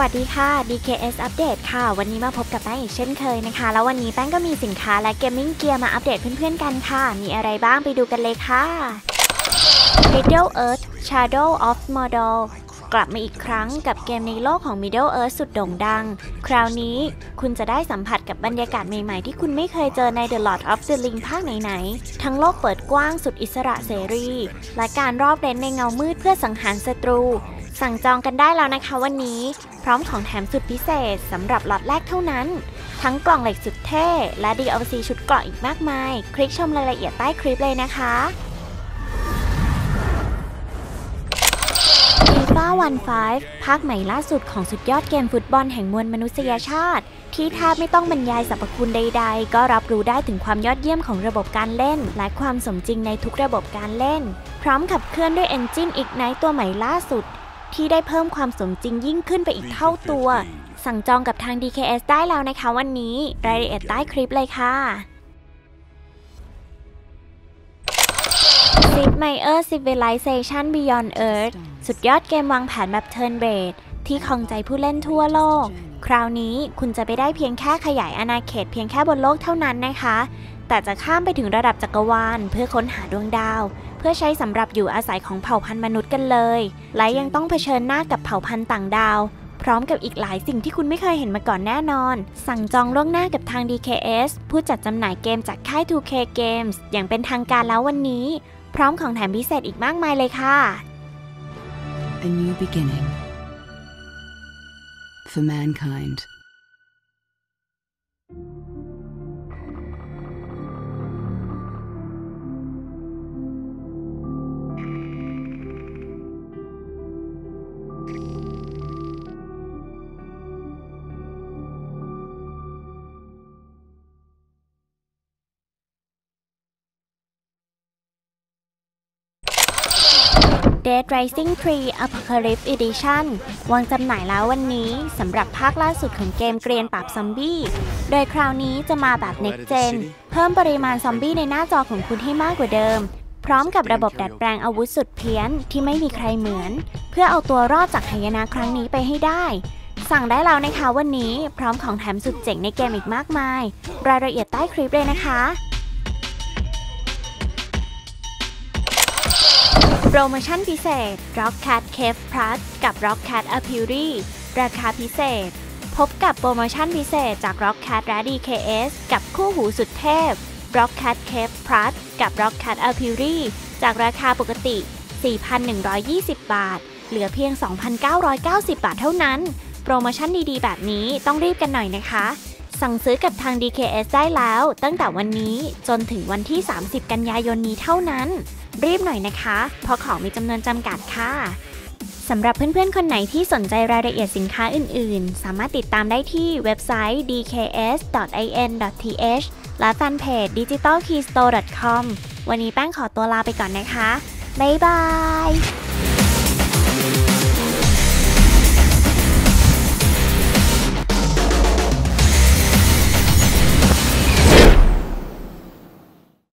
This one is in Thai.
วัสดีค่ะ DKS อัปเดตค่ะ วันนี้มาพบกับแป้งอีกเช่นเคยนะคะ แล้ววันนี้แป้งก็มีสินค้าและเกมมิ่งเกียร์มาอัปเดตเพื่อนๆกันค่ะ มีอะไรบ้างไปดูกันเลยค่ะ Middle Earth Shadow of Mordor กลับมาอีกครั้งกับเกมในโลกของ Middle Earth สุดโด่งดัง คราวนี้คุณจะได้สัมผัสกับบรรยากาศใหม่ๆ ที่คุณไม่เคยเจอใน The Lord of the Ring ภาคไหนๆ ทั้งโลกเปิดกว้างสุดอิสระเสรี และการรอบเร้นในเงามืดเพื่อสังหารศัตรู สั่งจองกันได้แล้วนะคะวันนี้ พร้อมของแถมสุดพิเศษสำหรับล็อตแรกเท่านั้น ทั้งกล่องเหล็กสุดเท่ และ DLC ชุดเกราะอีกมากมาย คลิกชมรายละเอียดใต้คลิปเลยนะคะ FIFA 15ภาคใหม่ล่าสุดของสุดยอดเกมฟุตบอลแห่งมวลมนุษยชาติ ที่แทบไม่ต้องบรรยายสรรพคุณใดๆ ก็รับรู้ได้ถึงความยอดเยี่ยมของระบบการเล่น และความสมจริงในทุกระบบการเล่น พร้อมขับเคลื่อนด้วย Engine Ignite ตัวใหม่ล่าสุด ที่ได้เพิ่มความสมจริงยิ่งขึ้นไปอีกเท่าตัว สั่งจองกับทาง DKS ได้แล้วนะคะวันนี้ รายละเอียดใต้คลิปเลยค่ะ Sid Meier Civilization Beyond Earth สุดยอดเกมวางแผนแบบ Turn Based ที่คลองใจผู้เล่นทั่วโลก คราวนี้คุณจะไปได้เพียงแค่ขยายอาณาเขตเพียงแค่บนโลกเท่านั้นนะคะ แต่จะข้ามไปถึงระดับจักรวาลเพื่อค้นหาดวงดาว เพื่อใช้สำหรับอยู่อาศัยของเผ่าพันธุ์มนุษย์กันเลย และยังต้องเผชิญหน้ากับเผ่าพันธุ์ต่างดาว พร้อมกับอีกหลายสิ่งที่คุณไม่เคยเห็นมาก่อนแน่นอน สั่งจองล่วงหน้ากับทาง DKS ผู้จัดจำหน่ายเกมจากค่าย 2K Games อย่างเป็นทางการแล้ววันนี้ พร้อมของแถมพิเศษอีกมากมายเลยค่ะ A new beginning for mankind. Dead Rising 3 Apocalypse Edition วางจำหน่ายแล้ววันนี้สำหรับภาคล่าสุดของเกมเกรียนปราบซอมบี้ โดยคราวนี้จะมาแบบ Next Gen เพิ่มปริมาณซอมบี้ในหน้าจอของคุณให้มากกว่าเดิม พร้อมกับระบบดัดแปลงอาวุธสุดเพี้ยนที่ไม่มีใครเหมือน เพื่อเอาตัวรอดจากหายนะครั้งนี้ไปให้ได้ สั่งได้แล้วนะคะวันนี้พร้อมของแถมสุดเจ๋งในเกมอีกมากมาย รายละเอียดใต้คลิปเลยนะคะ โปรโมชั่นพิเศษ Rock Cat Cave Plus กับ Rock Cat a p u r y ราคาพิเศษ พบกับโปรโมชั่นพิเศษจาก Rock Cat และ DKS กับคู่หูสุดเทพ Rock Cat Cave Plus กับ Rock Cat a p u r y จากราคาปกติ 4,120 บาท เหลือเพียง 2,990 บาทเท่านั้น โปรโมชั่นดีๆ แบบนี้ต้องรีบกันหน่อยนะคะ สั่งซื้อกับทาง DKS ได้แล้ว ตั้งแต่วันนี้จนถึงวันที่ 30 กันยายนนี้เท่านั้น รีบหน่อยนะคะ เพราะของมีจำนวนจำกัดค่ะสำหรับเพื่อนๆ คนไหนที่สนใจรายละเอียดสินค้าอื่นๆ สามารถติดตามได้ที่เว็บไซต์ dks.in.th และแฟนเพจ digitalkeystore.com วันนี้แป้งขอตัวลาไปก่อนนะคะ บ๊ายบาย